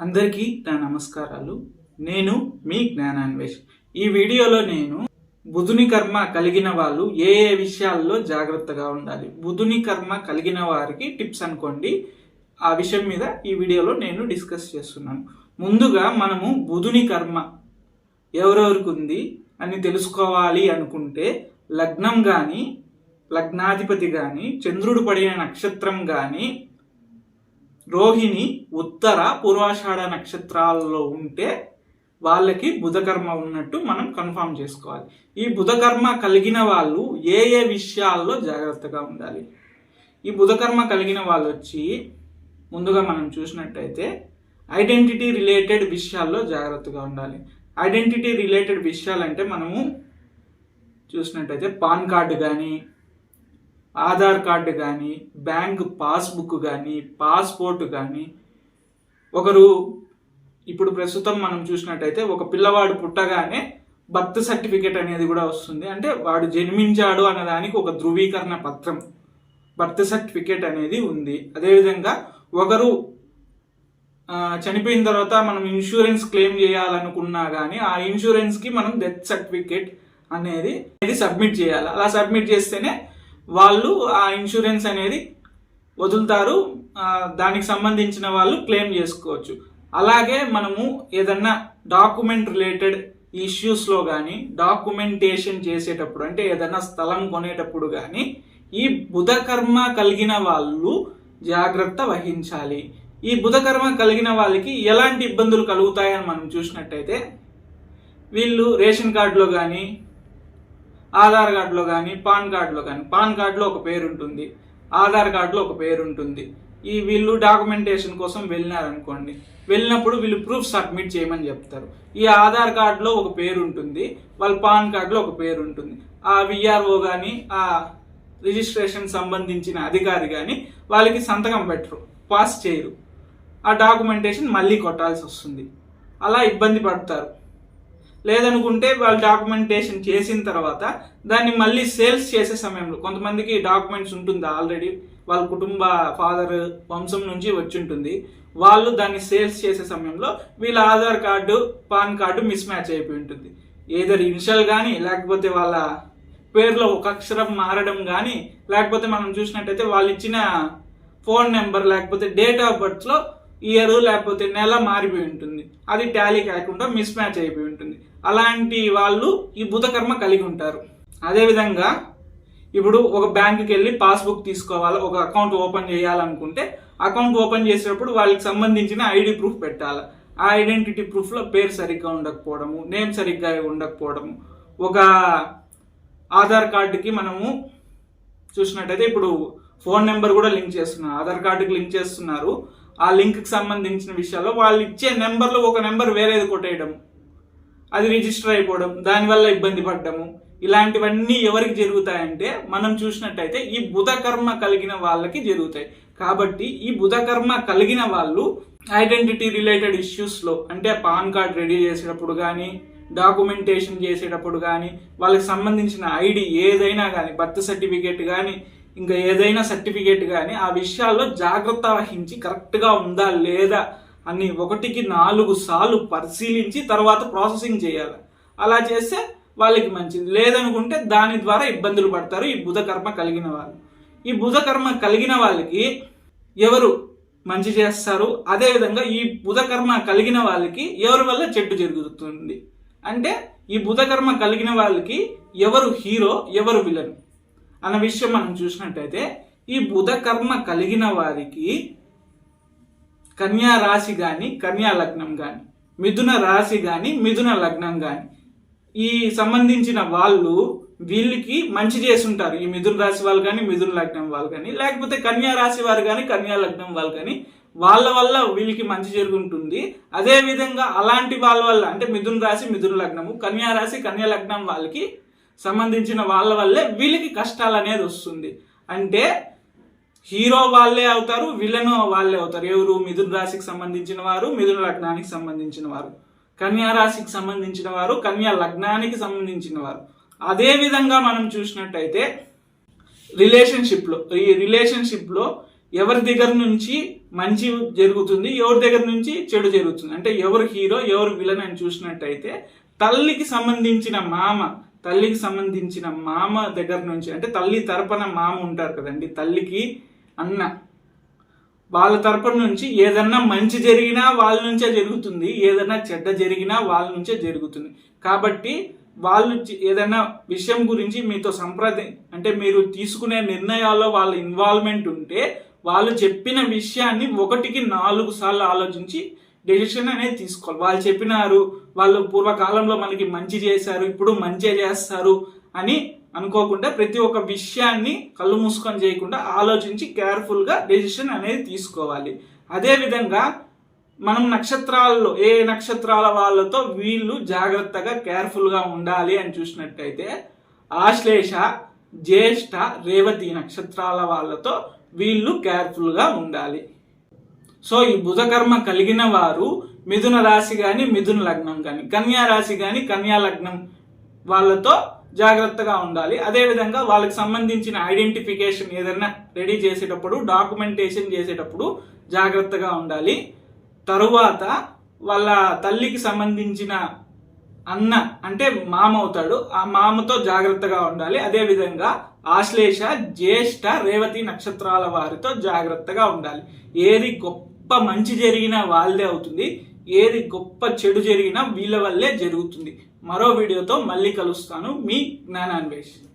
అందరికీ నా నమస్కారాలు. నేను మీ జ్ఞానాన్వేష్. ఈ వీడియోలో నేను బుధుని కర్మ కలిగిన వాళ్ళు ఏ ఏ విషయాల్లో జాగ్రత్తగా ఉండాలి? బుధుని కర్మ కలిగిన వారికి టిప్స్ అనుకోండి. ఆ విషయం మీద ఈ వీడియోలో నేను డిస్కస్ చేస్తున్నాను. ముందుగా మనము బుధుని కర్మ ఎవరెవరికి ఉంది అని తెలుసుకోవాలి అనుకుంటే లగ్నం కానీ లగ్నాధిపతి కానీ చంద్రుడు పడిన నక్షత్రం కానీ రోహిణి ఉత్తర పూర్వాషాఢ నక్షత్రాలలో ఉంటే వాళ్ళకి బుధకర్మ ఉన్నట్టు మనం కన్ఫామ్ చేసుకోవాలి. ఈ బుధకర్మ కలిగిన వాళ్ళు ఏ ఏ విషయాల్లో జాగ్రత్తగా ఉండాలి? ఈ బుధకర్మ కలిగిన వాళ్ళు వచ్చి ముందుగా మనం చూసినట్టయితే ఐడెంటిటీ రిలేటెడ్ విషయాల్లో జాగ్రత్తగా ఉండాలి. ఐడెంటిటీ రిలేటెడ్ విషయాలంటే మనము చూసినట్టయితే పాన్ కార్డు కానీ ఆధార్ కార్డు కానీ బ్యాంక్ పాస్బుక్ కానీ పాస్పోర్ట్ కానీ ఒకరు ఇప్పుడు ప్రస్తుతం మనం చూసినట్టయితే ఒక పిల్లవాడు పుట్టగానే బర్త్ సర్టిఫికేట్ అనేది కూడా వస్తుంది. అంటే వాడు జన్మించాడు అన్నదానికి దానికి ఒక ధృవీకరణ పత్రం బర్త్ సర్టిఫికేట్ అనేది ఉంది. అదేవిధంగా ఒకరు చనిపోయిన తర్వాత మనం ఇన్సూరెన్స్ క్లెయిమ్ చేయాలనుకున్నా కానీ ఆ ఇన్సూరెన్స్కి మనం డెత్ సర్టిఫికేట్ అనేది అనేది సబ్మిట్ చేయాలి. అలా సబ్మిట్ చేస్తేనే వాళ్ళు ఆ ఇన్సూరెన్స్ అనేది వదులుతారు. దానికి సంబంధించిన వాళ్ళు క్లెయిమ్ చేసుకోవచ్చు. అలాగే మనము ఏదన్నా డాక్యుమెంట్ రిలేటెడ్ ఇష్యూస్లో కానీ డాక్యుమెంటేషన్ చేసేటప్పుడు అంటే ఏదన్నా స్థలం కొనేటప్పుడు కానీ ఈ బుధకర్మ కలిగిన వాళ్ళు జాగ్రత్త వహించాలి. ఈ బుధకర్మ కలిగిన వాళ్ళకి ఎలాంటి ఇబ్బందులు కలుగుతాయని మనం చూసినట్టయితే వీళ్ళు రేషన్ కార్డులో కానీ ఆధార్ కార్డులో కానీ పాన్ కార్డులో కానీ పాన్ కార్డులో ఒక పేరు ఉంటుంది ఆధార్ కార్డులో ఒక పేరు ఉంటుంది ఈ వీళ్ళు డాక్యుమెంటేషన్ కోసం వెళ్ళినారనుకోండి వెళ్ళినప్పుడు వీళ్ళు ప్రూఫ్ సబ్మిట్ చేయమని చెప్తారు. ఈ ఆధార్ కార్డులో ఒక పేరు ఉంటుంది వాళ్ళ పాన్ కార్డులో ఒక పేరు ఉంటుంది ఆ విఆర్ఓ కానీ ఆ రిజిస్ట్రేషన్ సంబంధించిన అధికారి కానీ వాళ్ళకి సంతకం పెట్టరు పాస్ చేయరు. ఆ డాక్యుమెంటేషన్ మళ్ళీ కొట్టాల్సి వస్తుంది. అలా ఇబ్బంది పడతారు. లేదనుకుంటే వాళ్ళు డాక్యుమెంటేషన్ చేసిన తర్వాత దాన్ని మళ్ళీ సేల్స్ చేసే సమయంలో కొంతమందికి డాక్యుమెంట్స్ ఉంటుంది ఆల్రెడీ వాళ్ళ కుటుంబ ఫాదర్ వంశం నుంచి వచ్చి ఉంటుంది. వాళ్ళు దాన్ని సేల్స్ చేసే సమయంలో వీళ్ళ Aadhaar card PAN card mismatch అయిపోయి ఉంటుంది. ఏదర్ ఇనిషియల్ కానీ లేకపోతే వాళ్ళ పేరులో ఒక అక్షరం మారడం కానీ లేకపోతే మనం చూసినట్టయితే వాళ్ళు ఇచ్చిన ఫోన్ నెంబర్ లేకపోతే డేట్ ఆఫ్ బర్త్లో ఇయర్ లేకపోతే నెల మారిపోయి ఉంటుంది. అది టాలీ కాకుండా మిస్ మ్యాచ్ అయిపోయి ఉంటుంది. అలాంటి వాళ్ళు ఈ బుధకర్మ కలిగి ఉంటారు. అదేవిధంగా ఇప్పుడు ఒక బ్యాంకుకి వెళ్ళి పాస్బుక్ తీసుకోవాలి ఒక అకౌంట్ ఓపెన్ చేయాలనుకుంటే అకౌంట్ ఓపెన్ చేసేటప్పుడు వాళ్ళకి సంబంధించిన ఐడి ప్రూఫ్ పెట్టాలి. ఆ ఐడెంటిటీ ప్రూఫ్లో పేరు సరిగ్గా ఉండకపోవడము నేమ్ సరిగ్గా ఉండకపోవడము. ఒక ఆధార్ కార్డుకి మనము చూసినట్టయితే ఇప్పుడు ఫోన్ నెంబర్ కూడా లింక్ చేస్తున్నారు. ఆధార్ కార్డుకి లింక్ చేస్తున్నారు. ఆ లింక్కి సంబంధించిన విషయాల్లో వాళ్ళు ఇచ్చే నెంబర్లో ఒక నెంబర్ వేరేది కొట్టేయడం అది రిజిస్టర్ అయిపోవడం దానివల్ల ఇబ్బంది పడ్డము. ఇలాంటివన్నీ ఎవరికి జరుగుతాయంటే మనం చూసినట్టయితే ఈ బుధకర్మ కలిగిన వాళ్ళకి జరుగుతాయి. కాబట్టి ఈ బుధకర్మ కలిగిన వాళ్ళు ఐడెంటిటీ రిలేటెడ్ ఇష్యూస్లో అంటే పాన్ కార్డ్ రెడీ చేసేటప్పుడు కానీ డాక్యుమెంటేషన్ చేసేటప్పుడు కానీ వాళ్ళకి సంబంధించిన ఐడి ఏదైనా కానీ బర్త్ సర్టిఫికేట్ కానీ ఇంకా ఏదైనా సర్టిఫికేట్ కానీ ఆ విషయాల్లో జాగ్రత్త వహించి కరెక్ట్గా ఉందా లేదా అన్ని ఒకటికి నాలుగు సార్లు పరిశీలించి తర్వాత ప్రాసెసింగ్ చేయాలి. అలా చేస్తే వాళ్ళకి మంచిది. లేదనుకుంటే దాని ద్వారా ఇబ్బందులు పడతారు. ఈ బుధకర్మ కలిగిన వాళ్ళు. ఈ బుధకర్మ కలిగిన వాళ్ళకి ఎవరు మంచి చేస్తారు? అదేవిధంగా ఈ బుధకర్మ కలిగిన వాళ్ళకి ఎవరి వల్ల చెట్టు జరుగుతుంది? అంటే ఈ బుధకర్మ కలిగిన వాళ్ళకి ఎవరు హీరో ఎవరు విలన్? అన్న విషయం మనం చూసినట్టయితే ఈ బుధకర్మ కలిగిన వారికి కన్యా రాశి కానీ కన్యా లగ్నం కానీ మిథున రాశి కానీ మిథున లగ్నం కానీ ఈ సంబంధించిన వాళ్ళు వీళ్ళకి మంచి చేస్తుంటారు ఈ మిథున రాశి వాళ్ళు కానీ మిథున లగ్నం వాళ్ళు కానీ లేకపోతే కన్యా రాశి వారు కానీ కన్యా లగ్నం వాళ్ళు కానీ వాళ్ళ వల్ల వీళ్ళకి మంచి జరుగుతుంది అదే విధంగా అలాంటి వాళ్ళ వల్ల అంటే మిథున రాశి మిథున లగ్నము కన్యా రాశి కన్యా లగ్నం వాళ్ళకి సంబంధించిన వాళ్ళ వల్లే వీళ్ళకి కష్టాలు అనేది వస్తుంది. అంటే హీరో వాళ్ళే అవుతారు విలన్ వాళ్ళే అవుతారు. ఎవరు? మిథున రాశికి సంబంధించిన వారు మిథున లగ్నానికి సంబంధించిన వారు. కన్యా రాశికి సంబంధించిన వారు కన్యా లగ్నానికి సంబంధించిన వారు. అదే విధంగా మనం చూసినట్టయితే రిలేషన్షిప్లో ఈ రిలేషన్షిప్లో ఎవరి దగ్గర నుంచి మంచి జరుగుతుంది ఎవరి దగ్గర నుంచి చెడు జరుగుతుంది? అంటే ఎవరు హీరో ఎవరు విలన్ అని చూసినట్టయితే తల్లికి సంబంధించిన మామ తల్లికి సంబంధించిన మామ దగ్గర నుంచి అంటే తల్లి తరపున మామ ఉంటారు కదండి తల్లికి అన్న. వాళ్ళ తరపున నుంచి ఏదన్నా మంచి జరిగినా వాళ్ళ నుంచే జరుగుతుంది ఏదన్నా చెడ్డ జరిగినా వాళ్ళ నుంచే జరుగుతుంది. కాబట్టి వాళ్ళు ఏదైనా విషయం గురించి మీతో సంప్రది అంటే మీరు తీసుకునే నిర్ణయాల్లో వాళ్ళ ఇన్వాల్వ్మెంట్ ఉంటే వాళ్ళు చెప్పిన విషయాన్ని ఒకటికి నాలుగు సార్లు ఆలోచించి డెసిషన్ అనేది తీసుకోవాలి. వాళ్ళు చెప్పినారు వాళ్ళు పూర్వకాలంలో మనకి మంచి చేశారు ఇప్పుడు మంచి చేస్తారు అని అనుకోకుండా ప్రతి ఒక్క విషయాన్ని కళ్ళు మూసుకొని చేయకుండా ఆలోచించి కేర్ఫుల్గా డెసిషన్ అనేది తీసుకోవాలి. అదేవిధంగా మనం నక్షత్రాల్లో ఏ నక్షత్రాల వాళ్ళతో వీళ్ళు జాగ్రత్తగా కేర్ఫుల్గా ఉండాలి అని చూసినట్టయితే ఆశ్లేష జ్యేష్ఠ రేవతి నక్షత్రాల వాళ్ళతో వీళ్ళు కేర్ఫుల్గా ఉండాలి. సో ఈ బుధకర్మ కలిగిన వారు మిథున రాశి కానీ మిథున లగ్నం కానీ కన్యా రాశి కానీ కన్యా లగ్నం వాళ్ళతో జాగ్రత్తగా ఉండాలి. అదేవిధంగా వాళ్ళకి సంబంధించిన ఐడెంటిఫికేషన్ ఏదైనా రెడీ చేసేటప్పుడు డాక్యుమెంటేషన్ చేసేటప్పుడు జాగ్రత్తగా ఉండాలి. తరువాత వాళ్ళ తల్లికి సంబంధించిన అన్న అంటే మామ అవుతాడు. ఆ మామతో జాగ్రత్తగా ఉండాలి. అదేవిధంగా ఆశ్లేష జ్యేష్ఠ రేవతి నక్షత్రాల వారితో జాగ్రత్తగా ఉండాలి. ఏది గొప్ప మంచి జరిగినా వాళ్ళదే అవుతుంది. ఏది గొప్ప చెడు జరిగినా వీళ్ళ వల్లే జరుగుతుంది. మరో వీడియోతో మళ్ళీ కలుస్తాను. మీ జ్ఞానాన్వేష్.